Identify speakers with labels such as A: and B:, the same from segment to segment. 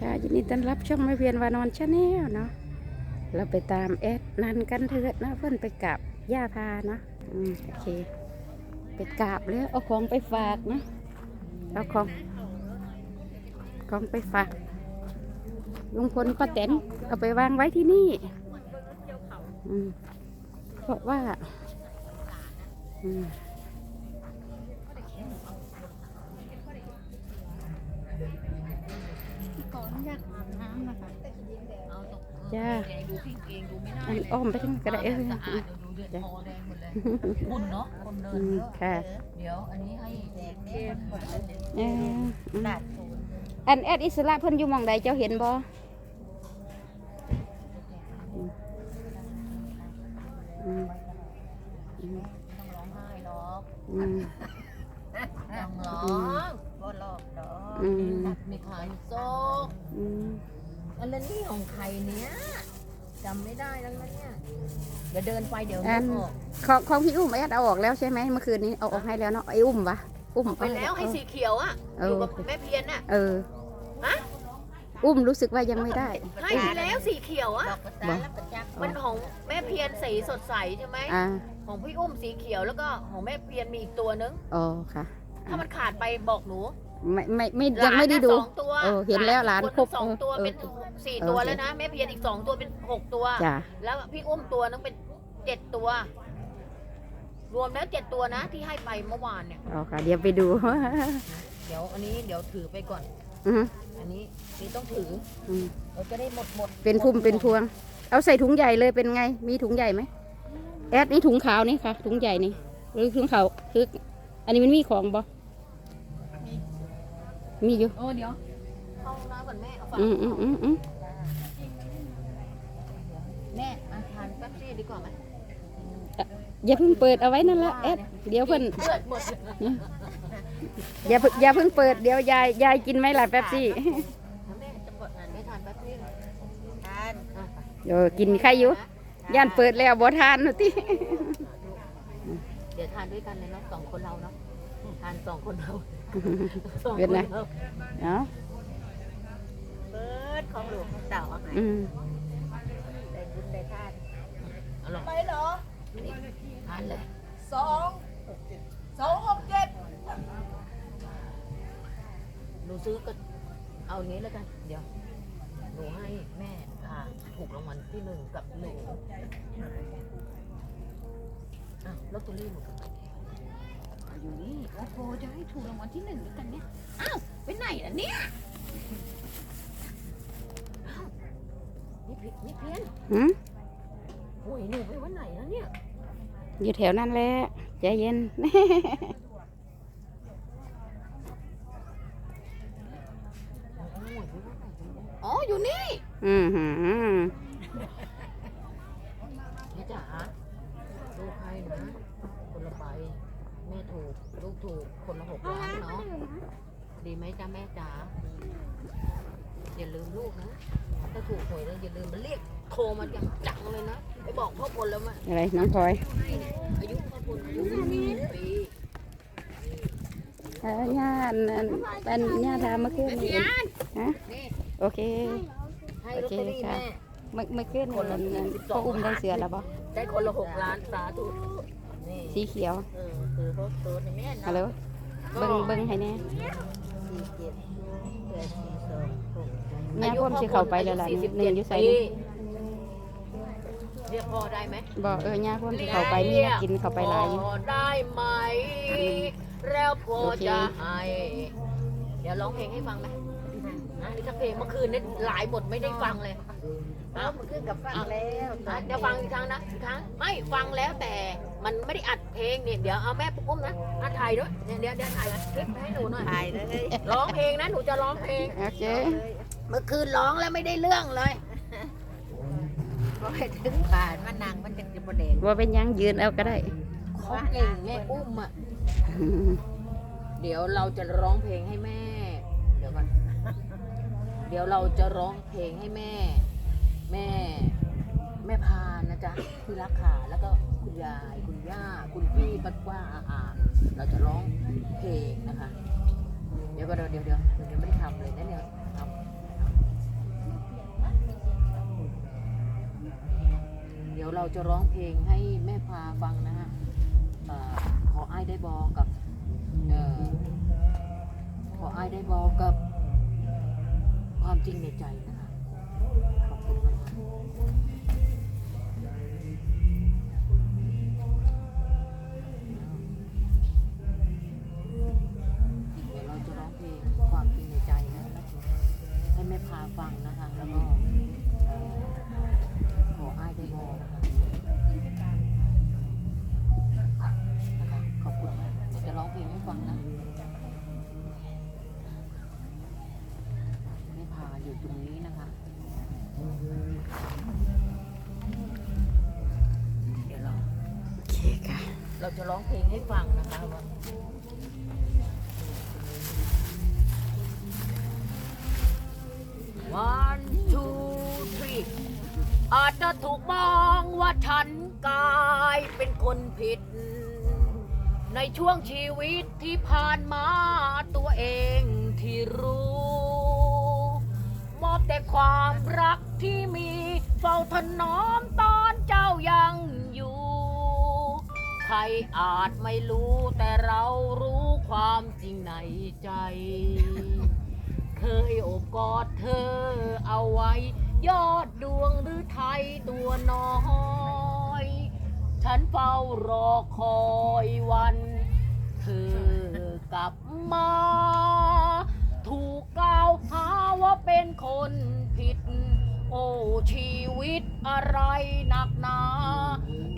A: ค่ะยินดีต้อนรับช่องไม่เพียนวานอนชาแนลเนาะเราไปตามแอดนันกันเถิดนะเพื่อนไปกราบย่าพาเนาะอืมโอเค ไปกราบแล้วเอาของไปฝากนะเอาของของไปฝากลุงพลป้าแตนเอาไปวางไว้ที่นี่อืมเพราะว่าอืม
B: ข ออนุญาตอาบน้ำนะคะ
A: จ้า
C: แกดูพี่เองดูไม่ได้
A: อัน
C: เลย
A: อ้อมไปทั้งกระไดเออ
C: สะอาดดูเดือดคอแดงหมดเลยคุณเนาะคนเดิ
A: อื
C: น
A: ม
C: เยอะ
A: ค่ะ
C: เดี๋ยวอันนี้ให้แดกเค็ม
A: เอออืมอันแอดอิสระเพิ่นอยู่หมองใดเจ้าเห็นบ่อืมอืม
C: ต้องร้องไห้หรอก
A: อืม
C: ต้องร้อ
A: อืม
C: งก็รอบด อก
A: อืม
C: มีขายโซ่
A: อืม
C: อันนั้นนี่ของใครเนี้ยจำไม่ได้แล้วนะเนี่ยเดี๋ยวเดินไปเดี๋ยว
A: อั
C: นึ
A: น
C: กออก
A: ของของพี่อุ้มแอดเอาออกแล้วใช่ไหมเมื่อคืนนี้เอาออกให้แล้วเนาะไอ้อุ้มวะอุ้ม
C: ไปแล้วให้สีเขียวอะ
A: เอ
C: อยู่
A: อ
C: กับแม่เพียนอะ
A: เออ
C: ฮะ
A: อุ้มรู้สึกว่ายังไม่ได้
C: ให้ไปแล้วสีเขียวอะ
A: บ่
C: มันของแม่เพียนสีสดใสใช่ไหม
A: อ่า
C: ของพี่อุ้มสีเขียวแล้วก็ของแม่เพียนมีอีกตัวนึง
A: อ๋อค่ะ
C: ถ้ามันขาดไปบอกหนู
A: ไม่ไม่ไม่
C: หลาน
A: ยังไม่ได้ดู
C: น่ะสองตัว
A: เออเห็นแล้วหลาน
C: คน
A: ครบ
C: สองตัว
A: เออ
C: เป็น
A: เออ
C: สี่
A: เออ
C: ตัว
A: โอเค
C: แล้วนะแม่เพียนอีกสองตัวเป็นหกตัว
A: จ้ะ
C: แล้วพี่อุ้มตัวนึงเป็นเจ็ดตัว รวมแล้วเจ็ดตัวนะที่ให้ไปเมื่อวานเนี่ย
A: อ๋อค่ะ เดี๋ยวไปดู
C: เดี๋ยวอันนี้เดี๋ยวถือไปก่อน
A: อืม
C: อันนี้นี่ต้องถือ
A: อืม
C: เราจะได้หมดหมด
A: เป็นพุ่มเป็นพวง เอาใส่ถุงใหญ่เลยเป็นไง มีถุงใหญ่ไหมแอดนี่ถุงขาวนี่ค่ะ ถุงใหญ่นี่หรือถุงขาวคืออันนี้มันมีของบ่ มีอยู่
C: โอ้เดี๋ยวเข้าห้องน้ำก่อนแม่เอาฝาก
A: อืมอืมอืมอืม
C: แม่มาทานแป๊บซี่ดีกว่าไหม
A: อย่าเพิ่งเปิดเอาไว้นั่นละแอดเดี๋ยวเพิ่น
C: เลือดหมด
A: อย่าเพิ่งอย่าเพิ่งเปิดเดี๋ยวยายยายกินไหมล่ะแป๊บซี่
C: แม่จะเปิดอ่านไม่ทานแป๊บซี่ทานอะ
A: เดี๋ยวกินใครอยู่ย่านเปิดแล้วบ่ทานนู่นติ
C: เดี๋ยวทานด้วยกันเลยเนาะสองคนเราเนาะทานสองคนเรา สองค
A: เป็นไง
C: รา
A: เนาะ
C: เปิดของหลวงของเต่าเอาไหน
A: อืม
C: ได้บุญได้ทานเอาหรอ
B: ไปเหรอ
C: นี่ทานเลย
B: สองสองหกเจ็ด
C: หนูซื้อก็เอานี้แล้วกัน เดี๋ยวหนูให้แม่ค่ะถูกรางวัลที่หนึ่งกับหนูอ้าวลอตเตอรี่หนู อยู่นี่โอ้โหจะให้ถูกรางวัลที่หนึ่งด้วยกันเนี่ย อ้าว ไปไหนล่ะเนี่ย อ้าวนี่ผิดนี่เพี้ยน
A: หืม
C: โอ้ยหนูไปวันไหนแล้วเนี่ย
A: อยู่แถวนั้นแหละใจเย็น
C: อ๋อ อยู่นี่
A: อืมหืม
C: แม่จ๋าลูกให้นะ คนละใบแม่ถูก ลูกถูก คนละหกล้านเนาะ ดีไหมจ้าแม่จ๋าอย่าลืมลูกนะ ถ้าถูกหวยแล้วอย่าลืมมาเรียกโทรมาอย่างจังเลยนะไปบอกพ่อพลแล้วมา
A: อะไรน้องพลอย
C: ให้เนี่ยอายุพ่อพลอายุปี
A: เออย่าอันเป็นย่าทาเมื่อคืนนี่ฮะ
C: นี่
A: โอเค
C: ให้ลอตเตอรี่
A: โอเคค่ะ
C: แม่
A: เมื่อเมื่อคืนนี่อันอันพ่ออุ้มได้เสือแล้วบ่
C: ได้คนละหกล้านสาธุนี่
A: สีเขียว
C: เออคือรถตัวนี่แม่นะ
A: ฮัลโหลเบิ่งเบิ่งให้แน่
C: สี่เจ็ดแปดสี่สองหก
A: ย่าพ่อมสิเข้าไปแล้วล่ะนี่หนึ่งอยู่ไสนี่
C: เรียกพ่อได้ไหม
A: บ่เออย่าพ่อมสิเข้าไปมีแนวกินเข้าไปหลายอยู่
C: พ่อได้ไหม แล้วพ่อ
A: โอเค
C: จะให้เดี๋ยวร้องเพลงให้ฟังไหมนะนี่ถ้าเพลงเมื่อคืนนี่หลายบทไม่ได้ฟังเลยอ้าว
B: มันขึ้นกับฟังแล้ว
C: อะจะฟังอีกครั้งนะอีกครั้งไม่ฟังแล้วแต่ มันไม่ได้อัดเพลงเนี่ยเดี๋ยวเอาแม่ปุ๊บนะอัดถ่ายด้วยเนี่ยเดี๋ยวเดี๋ยวถ่ายคลิปให้หนูหน่อย
B: ถ่ายเลย
C: ร้องเพลงนะหนูจะร้องเพลง
A: โอเค
C: เมื่อคืนร้องแล้วไม่ได้เรื่องเลย
B: พอไปถึงผ่านมันนางมันจะจะประเด็น
A: ว่าเป็นหยังยืนเอาก็ได้
C: เขาเก่งแม่อุ้มอะเดี๋ยวเราจะร้องเพลงให้แม่ เดี๋ยวก่อนเดี๋ยวเราจะร้องเพลงให้แม่ แม่ แม่พานนะจ๊ะที่รักขาแล้วก็ คุณยาย คุณย่า คุณพี่ปัดว่าอาอาเราจะร้องเพลงนะคะ เดี๋ยวก็เดี๋ยวเดี๋ยวเดี๋ยวเดี๋ไม่ได้ทำเลยนะเนี่ยทำเดี๋ยวเราจะร้องเพลงให้แม่พาฟังนะฮะขอไอ้ได้บอกกับขอไอ้ได้บอกกับความจริงในใจนะคะขอบคุณนะคะ จะร้องเพลงให้ฟังนะคะว่า One two three อาจจะถูกมองว่าฉันกลายเป็นคนผิด ในช่วงชีวิตที่ผ่านมาตัวเองที่รู้ มอบแต่ความรักที่มีเฝ้าถนอมตอนเจ้ายัง ครอาจไม่รู้แต่เรารู้ความจริงในใจ เคยโอบกอดเธอเอาไว้ ยอดดวงหรือไทยตัวน้อย ฉันเฝ้ารอคอยวัน เธอกลับมา ถูกกล่าวหาว่าเป็นคน ชีวิตอะไรหนักหนา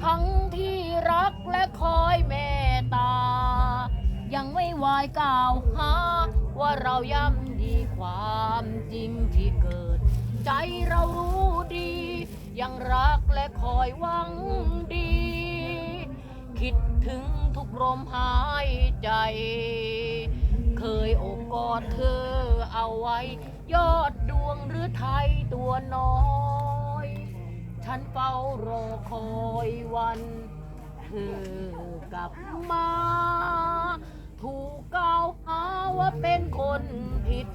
C: ทั้งที่รักและคอยเมตตา ยังไม่วายกล่าวหา ว่าเราย่ำดีความจริงที่เกิด ใจเรารู้ดี ยังรักและคอยหวังดี คิดถึงทุกลมหายใจ เคยโอบกอดเธอเอาไว้ยอด หรือไทยตัวน้อย ฉันเฝ้ารอคอยวันเธอกลับมา ถูกกล่าวหาว่าเป็นคนผิด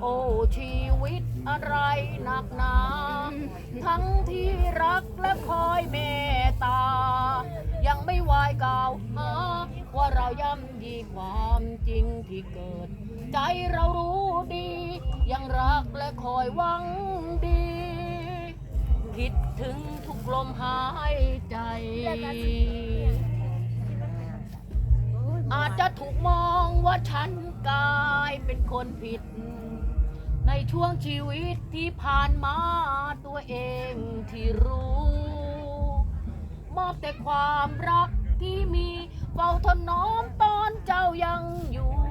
C: โอ้ชีวิตอะไรหนักหนา ทั้งที่รักและคอยเมตตา ยังไม่วายกล่าวหาว่าเราย่ำยีความจริงที่เกิด ใจเรารู้ คอยหวังดี คิดถึงทุกลมหายใจ อาจจะถูกมองว่าฉันกลายเป็นคนผิด ในช่วงชีวิตที่ผ่านมาตัวเองที่รู้ มอบแต่ความรักที่มีเฝ้าถนอมตอนเจ้ายังอยู่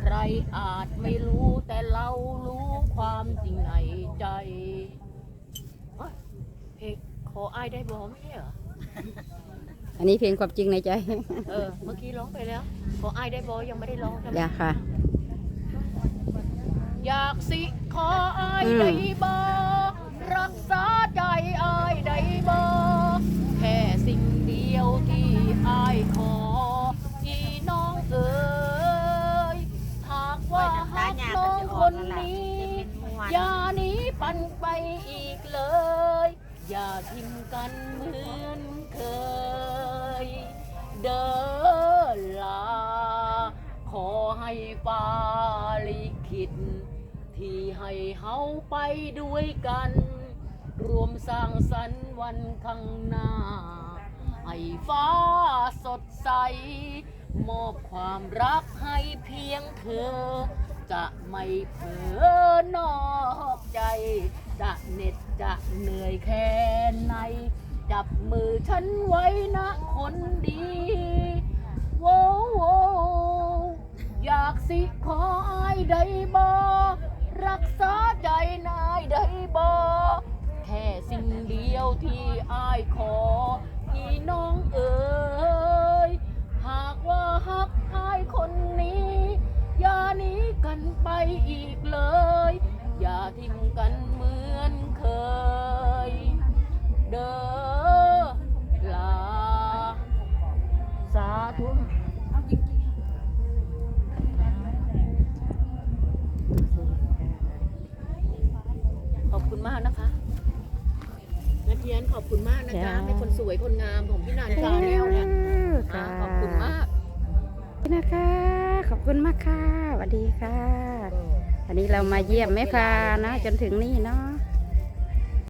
C: ใครอาจไม่รู้แต่เรารู้ความจริงในใจเอ้ยเพลงขออายได้บอไม่ใช่เหรอ
A: อันนี้เพลงความจริงในใจ
C: เออ เมื่อกี้ร้องไปแล้ว ขออายได้บอยังไม่ได้ร้องใช่ไหม
A: อย่าค่ะ
C: อยากสิขออาย
A: อืม
C: ได้บอรักษาใจอายได้บอแค่สิ่งเดียวที่อายขอ ปันไปอีกเลย อย่าทิ้งกันเหมือนเคย เดินลา ขอให้ฟ้าลิขิตที่ให้เฮาไปด้วยกัน รวมสร้างสรรค์วันข้างหน้า ให้ฟ้าสดใส มอบความรักให้เพียงเธอ จะไม่เผลอนอกใจ จะเหน็ดจะเหนื่อยแค่ไหน จับมือฉันไว้นะคนดีโว้โวอยากสิขออายได้บอรักษาใจนายได้บอแค่สิ่งเดียวที่อายขอพี่น้องเอ๋ยหากว่า กันไปอีกเลย อย่าทิ้งกันเหมือนเคย เด้อลา สาธุขอบคุณมากนะคะแม่เพียนขอบคุณมากนะจ๊ะ
A: จ้า
C: เป็นคนสวยคนงามของพี่นันจาแนวเนี่ย
A: ค่ะ
C: อ่าขอบคุณมาก
A: นี่นะคะ ขอบคุณมากค่ะสวัสดีค่ะ อันนี้เรามาเยี่ยมแม่พานะจนถึงนี่เนาะ